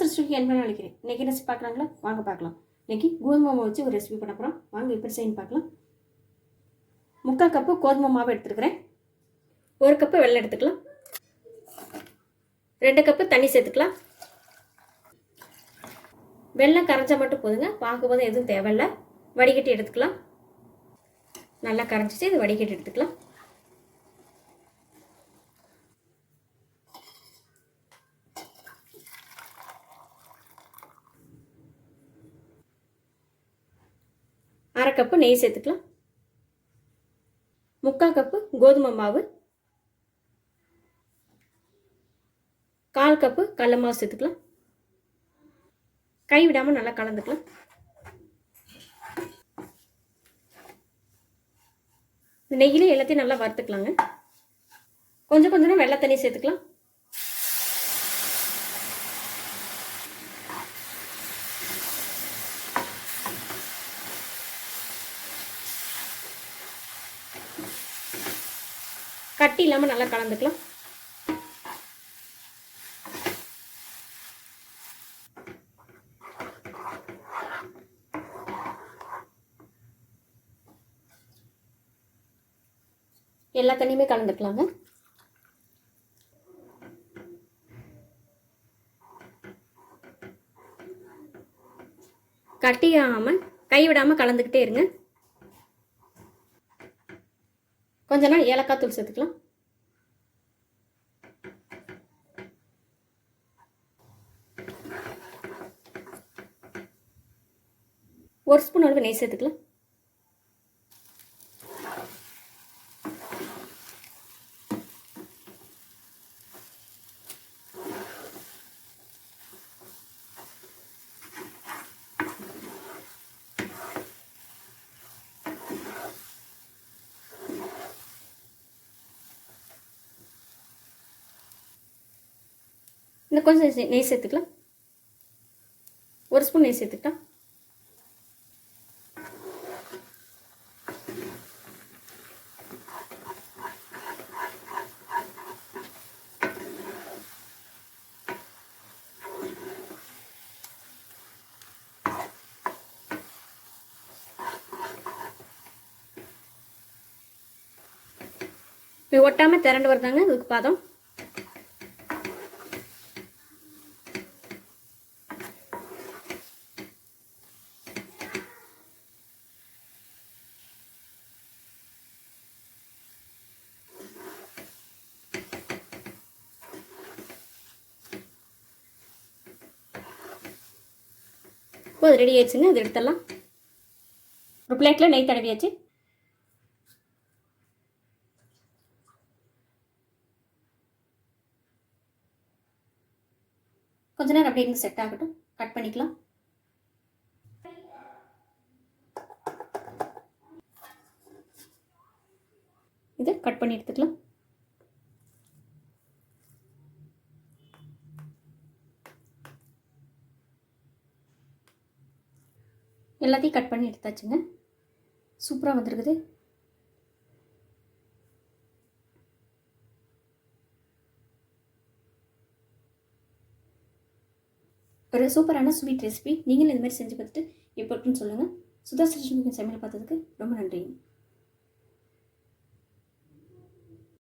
ரெசிபிக்கு என்ன நினைக்கிறேன் இன்றைக்கி ரெசிபி பார்க்குறாங்களா வாங்க பார்க்கலாம். இன்றைக்கி கோதுமை மாவு வச்சு ஒரு ரெசிபி பண்ண போகிறோம் வாங்க எப்படி செய்யணும் பார்க்கலாம். முக்கால் கப்பு கோதுமை மாவு எடுத்துருக்குறேன். ஒரு கப்பு வெள்ளம் எடுத்துக்கலாம். ரெண்டு கப்பு தண்ணி சேர்த்துக்கலாம். வெள்ளம் கரைஞ்சால் மட்டும் போதுங்க. பார்க்கும்போது எதுவும் தேவையில்லை. வடிகட்டி எடுத்துக்கலாம். நல்லா கரைஞ்சிட்டு இது வடிகட்டி எடுத்துக்கலாம். அரை கப்பு நெய் சேர்த்துக்கலாம். முக்கால் கப்பு கோதுமை மாவு. கால் கப்பு கடல மாவு சேர்த்துக்கலாம். கை விடாமல் நல்லா கலந்துக்கலாம். இந்த எல்லாத்தையும் நல்லா வறுத்துக்கலாங்க. கொஞ்சம் கொஞ்சமாக வெள்ளை தண்ணி சேர்த்துக்கலாம். கட்டி இல்லாமல் நல்லா கலந்துக்கலாம். எல்லா தண்ணியுமே கலந்துக்கலாங்க. கட்டியாமல் கைவிடாமல் கலந்துக்கிட்டே இருங்க. கொஞ்ச நாள் ஏலக்காய் தூள் சேர்த்துக்கலாம். ஒரு ஸ்பூன் அளவு நெய் சேர்த்துக்கலாம். இந்த கொஞ்சம் நெய் சேர்த்துக்கலாம். ஒரு ஸ்பூன் நெய் சேர்த்துக்கிட்டா? இப்போ ஒட்டாமல் திரண்டு வருதாங்க இதுக்கு பாதம். இப்போ அது ரெடி ஆயிடுச்சுங்க அது எடுத்துடலாம். ஒரு பிளேட்டில் நெய் தடவியாச்சு. கொஞ்ச நேரம் அப்படியே இருந்து செட் ஆகட்டும். கட் பண்ணிக்கலாம். இது கட் பண்ணி எடுத்துக்கலாம். எல்லாத்தையும் கட் பண்ணி எடுத்தாச்சுங்க. சூப்பராக வந்திருக்குது. ஒரு சூப்பரான ஸ்வீட் ரெசிபி நீங்களும் இதுமாதிரி செஞ்சு பார்த்துட்டு எப்படி இருக்குன்னு சொல்லுங்கள் சுதா சமையல் பார்த்ததுக்கு ரொம்ப நன்றிங்க.